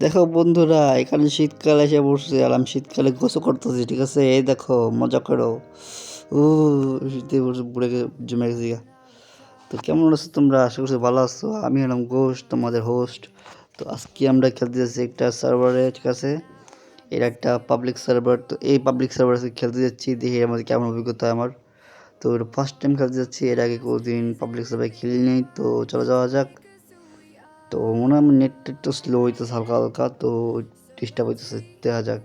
দেখো বন্ধুরা, এখানে শীতকাল এসে বসছে আর আমি শীতকালে গোসল করতেছি, ঠিক আছে? এই দেখো, মজা করো। ও শীতে বসে পুড়ে জমে গেছি। তো কেমন আছো তোমরা? আশা করছি ভালো আছো। আমি হলাম ঘোষ, তোমাদের হোস্ট তো আজকে আমরা খেলতে যাচ্ছি একটা সার্ভারে ঠিক আছে? এটা একটা পাবলিক সার্ভার তো এই পাবলিক সার্ভারে খেলতে যাচ্ছি, দেখি এর মধ্যে কেমন অভিজ্ঞতা আমার। তো ফার্স্ট টাইম খেলতে যাচ্ছি, এর আগে কোনোদিন পাবলিক সার্ভারে খেলি নেই তো চলে যাওয়া যাক। তো মনে হয় আমার নেটটা একটু স্লো হইতেছে, হালকা হালকা, তো ডিস্টার্ব হইতেছে, দেখা যাক।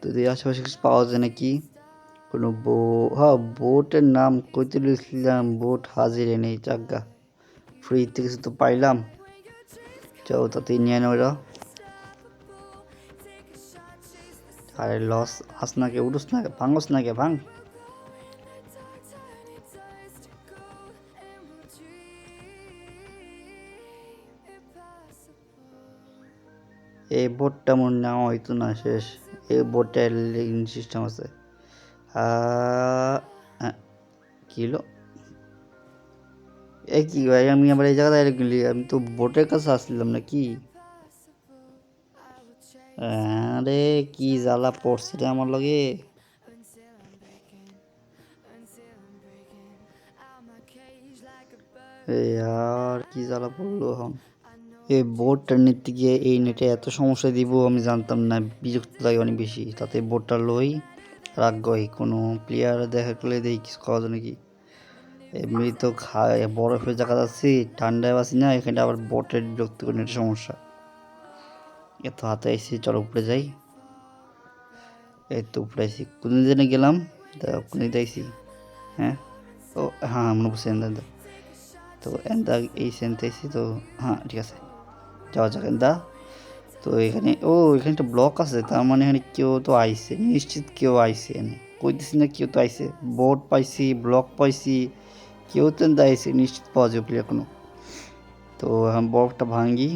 তো এই আশেপাশে কিছু পাওয়া যায় নাকি? কোনো বো হ্যাঁ বোটের নাম কইতে লিখলাম বোট হাজির নেই চাগা ফ্রিতে কিছু তো পাইলাম। চলো তাতে নিয়ে নেও এরা। আরে লস আস না কে, উঠুস না কে, ভাঙস না কে, ভাঙ। এই বোর্ডটা মনে নেওয়া হইতো না শেষ। এই বোর্ডের লিঙ্ক সিস্টেম আছে। আহ, আহ, কি ভাই আমি আবার এই ডাইরেক্ট গেলি আমি তো বোটের কাছে আসছিলাম না কি? আরে কি জ্বালা পড়ছে রে আমার লগে। এই আর কি জ্বালা পড়ল এখন? এই বোর্ডটা নিতে গিয়ে এই নেটে এত সমস্যা দিব, আমি জানতাম না, বিরক্ত লাগে অনেক বেশি। তাতে বোর্ডটা লই রাখগই কোনো প্লেয়ার দেখা করলে দেখি কিছু খাওয়া যায় নাকি এমনি তো খায়, বরফের জায়গা আছি ঠান্ডায় আছি না, এখানে আবার বোটের বিরক্ত করে নেটের সমস্যা। এত হাতে আইসি চলো উপরে যাই। এই তো উপরে আইসি কোন দিনে গেলাম, তা দিন আইসি হ্যাঁ? ও হ্যাঁ মনে পড়ছে এন্দা তো এন্দা এই সেন্তে তো হ্যাঁ ঠিক আছে। যাওয়া যাক এন্দা। তো এখানে, ও, এখানে একটা ব্লক আছে, তার মানে এখানে কেউ তো আইছে নিশ্চিত কেউ আইছে এনে। কইতেছি না কেউ তো আইছে বোর্ড পাইছি ব্লক পাইছি, কেউ তো আইছে নিশ্চিত পাওয়া যাবে প্লেয়ার কোনো। তো এখন বরফটা ভাঙ্গি,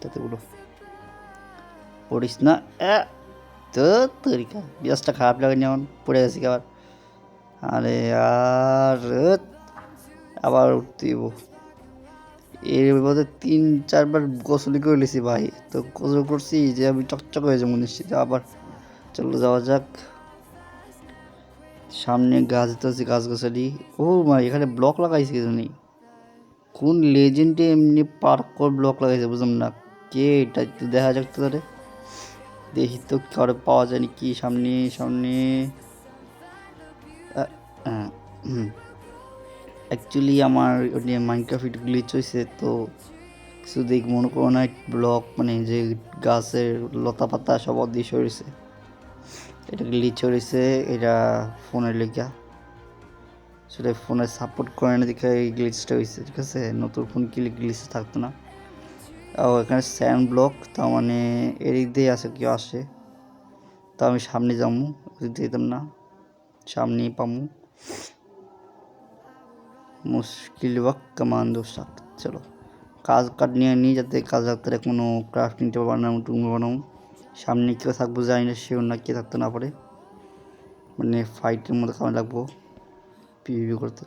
তাতে উঠো। পড়িস না তো তরিকা বিয়াসটা খারাপ লাগে যেমন পড়ে গেছি আবার। আরে, আর, আবার উঠতে এর মধ্যে তিন, চারবার গোসল করে নিয়েছি ভাই। তো গোসল করছি, যে আমি চকচক হয়ে যাব নিশ্চিত। আবার চলো যাওয়া যাক। সামনে গাছ তো আছে গাছ গাছালি। ও ভাই, এখানে ব্লক লাগাইছে কিছু নেই কোন লেজেন্ডে এমনি পার্ক করে ব্লক লাগাইছে বুঝলাম না। কে এটা একটু দেখা যাক তো দেখি তো কারও পাওয়া যায় কি সামনে সামনে। অ্যাকচুয়ালি আমার মাইনক্রাফট গ্লিচ হয়েছে তো কিছু দেখ, মনে করো না ব্লক মানে যে গাছের লতা পাতা সব অদৃশ্য হয়েছে এটা গ্লিচ হয়েছে এটা ফোনের লেখা সেটা ফোনে সাপোর্ট করে না দেখে এই গ্লিচটা হয়েছে ঠিক আছে? নতুন ফোন কিনলে গ্লিচ থাকতো না। ও এখানে স্যান্ড ব্লক তার মানে এদিক দিয়ে আসে কেউ আসে। তা আমি সামনে যাব যেতাম না। সামনেই পামু। মুশকিল ওয়াক কমান্ডো শাক চলো, কাজ কাট নিয়ে নিই যাতে কাজ রাখতে কোনো ক্রাফটিং টেবিল বানাবো টুঙ্গো বানাবো। সামনে কেউ থাকব জানি না সেও না কে থাকতে না পারে। মানে ফাইটের মধ্যে কামে লাগবো পিভি করতে।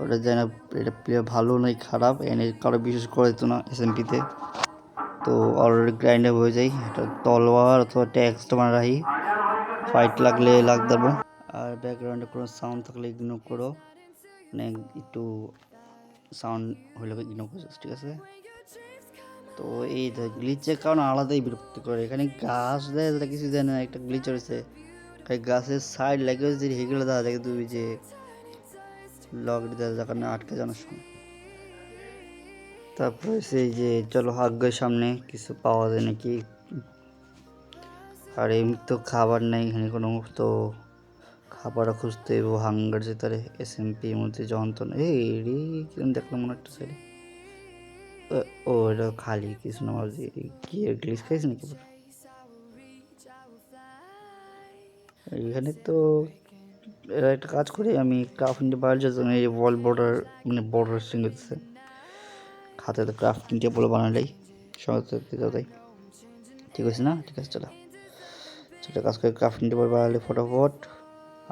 ওটা জানি না, এটা প্লেয়ার ভালো নয় খারাপ, এনে কারও বিশেষ করে দিত না এস এমপিতে তো। অলরেডি গ্রাইন্ডার হয়ে যায় এটা তলোয়ার অথবা ট্যাক্স তোমার রাখি ফাইট লাগলে লাগ দেবো। আর ব্যাকগ্রাউন্ডে কোনো সাউন্ড থাকলে ইগনোর করো। মানে একটু সাউন্ড হলে ইগনোর করো ঠিক আছে? তো এই গ্লিচের কারণে আলাদাই বিরক্ত করে। এখানে গাছ দেয় যেটা কিছু দেয় না, একটা গ্লিচ হয়েছে গাছের সাইড লেগে হয়েছে হেগুলো দেখা যায় তুমি যে লক দিতে কারণে আটকে জানার সময়। তারপরে সেই যে, চলো আগ্রহের সামনে, কিছু পাওয়া যায় নাকি? আর এমনি তো খাবার নেই, এখানে কোনো তো খাবার খুঁজতে ও হাঙ্গার যে তারে এস এম পির মধ্যে যন্ত্রণা। এই রে কিরম দেখলাম মনে একটা সাইডে ও এটা খালি না, ভাবছি কি গ্লিস খাইছে নাকি? এখানে তো এরা একটা কাজ করি, আমি ক্রাফট ইন্ডিয়া বায়োলজির জন্য এই ওয়াল বর্ডার মানে বর্ডার সিঙ্গেছে খাতে তো ক্রাফট ইন্ডিয়া বলে বানালেই, সঙ্গে ঠিক আছে না? ঠিক আছে, চলো। সেটা কাজ করে ক্রাফট ইন্ডিয়া বলে বানালে ফটোফট।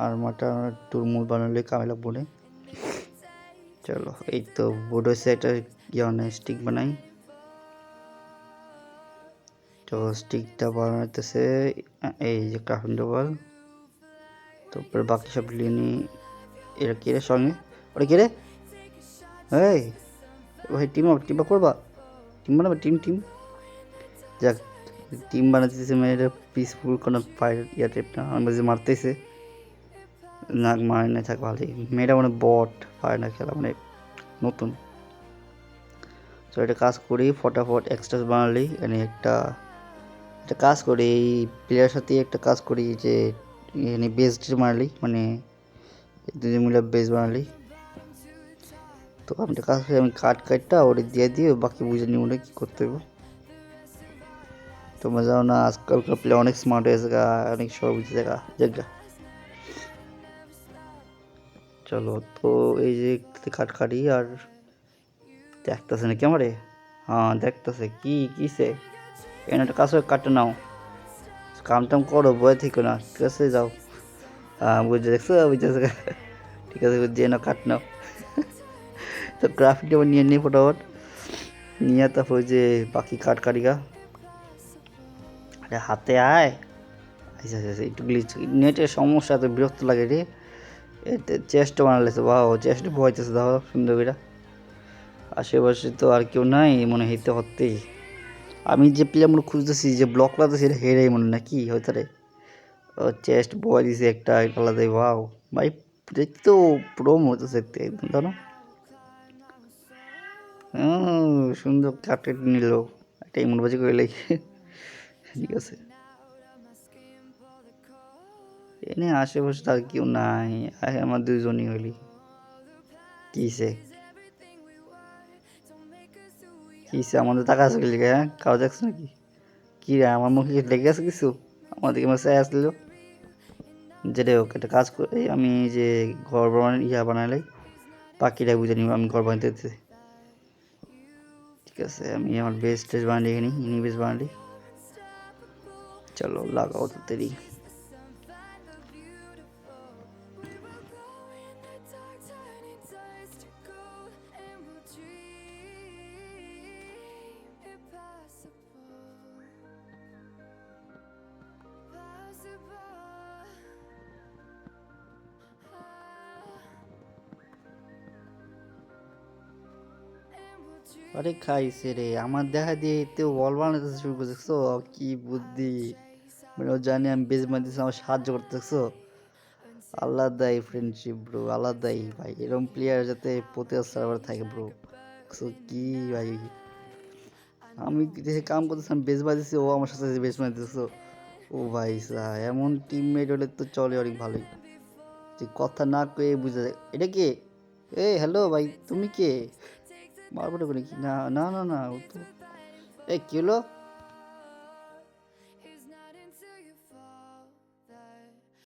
আর মাটা টুরমুল বানালে কামে লাগবো না চলো, এই তো বোর্ড হয়েছে একটা ইয়ে স্টিক বানাই। তো স্টিকটা বানাইতেছে, এই যে ক্রাফটিং টেবল তারপরে বাকি সব লিনি এরা কে রে সঙ্গে? ওরা কে রে? এই, ভাই টিম আপ টিম করবা? টিম বানাবে টিম টিম যাক টিম বানাতেছে এটা পিসফুল কোনো ফায়ার ইয়া টাইপ না আমার যে মারতেছে। নাক মারে না, থাক ভালোই মেয়েটা মানে বট পারে না খেলা মানে নতুন। তো এটা কাজ করি, ফটাফট এক্সট্রাস বানালি মানে একটা একটা কাজ করি, এই প্লেয়ার সাথে একটা কাজ করি যে এখানে বেস মারলি মানে দুজন মিলে বেস বানালি। তো আমি একটা কাজ করি, আমি কাট কাটটা ওটা দিয়ে দিয়ে বাকি বুঝে নিব না কী করতে হবে তোমরা জানো না, আজকালকার প্লেয়ার অনেক স্মার্ট হয়েছে গা, অনেক সব বুঝে দেখা জায়গা চলো, তো এই যে কাট কাটি আর দেখতেছে না ক্যামেরে হ্যাঁ দেখতেছে। কি কিসে? একটা করে কাটে নাও। কাম টাম করো বয়ে থেকে না। ঠিক আছে, যাও। হ্যাঁ বুঝে দেখছ? বুঝেছে ঠিক আছে দিয়ে নাও, কাট নাও। তো গ্রাফিকটা আবার নিয়ে নিই ফটোফট। নিয়ে তারপর ওই যে বাকি কাট কাটিগা আরে, হাতে আয়। আচ্ছা আচ্ছা একটু গ্লিচ নেটের সমস্যা তো বিরক্ত লাগে রে। এতে চেস্ট বানালেছে, বাহ চেস্ট ভয়তেছে দাও, সুন্দর করে আশেপাশে তো আর কেউ নাই, মনে হইতে হতেই। আমি যে প্লেয়ার মনে খুঁজতেছি, যে ব্লক লাগাতেছি, এটা হেরেই মনে না নাকি? হয়তো রে চেস্ট বয় দিছে একটা আলাদাই বাও ভাই দেখতে তো প্রো মতো দেখতে একদম জানো সুন্দর কাটে নিল। একটা ইমন বাজি করে লেগে ঠিক আছে। এনে আশেপাশে তার কেউ নাই আমার দুজনই হইলি কিসে? কিসে? আমাদের টাকা আছে গেলি হ্যাঁ? কারও দেখছ নাকি? কি রে, আমার মুখে লেগে আছে কিছু? আমাদেরকে মাসে আসলো। যেটা হোক একটা কাজ করে আমি যে ঘর বানাই, ইয়া বানালে পাখিটা বুঝে নিব, আমি ঘর বানাতে ঠিক আছে, আমি আমার বেস্ট টেস বানালি এখানে ইনি বেস্ট বানালি চলো, লাগাও তো তেরি আরে খাইছে রে, আমার দেখা দিয়ে তো বল বানাতে শুরু করে দেখছ? কি বুদ্ধি। মানে ও জানি আমি বেজ বানাতেছি আমার সাহায্য করতে, দেখছ? আলাদাই ফ্রেন্ডশিপ ব্রো আলাদাই, ভাই। এরকম প্লেয়ার যাতে প্রতি সার্ভার থাকে ব্রো কি, ভাই? আমি দেশে কাম করতেছিলাম বেজ বাজিয়েছি ও আমার সাথে বেজ বানাতেছো ও ভাই সা এমন টিমমেট হলে তো চলে অনেক ভালোই। যে কথা না কয়ে বুঝা যায়। এটা কে? এ হ্যালো ভাই, তুমি কে? মারবো করে কি? না না না না ও তো এ কি হলো?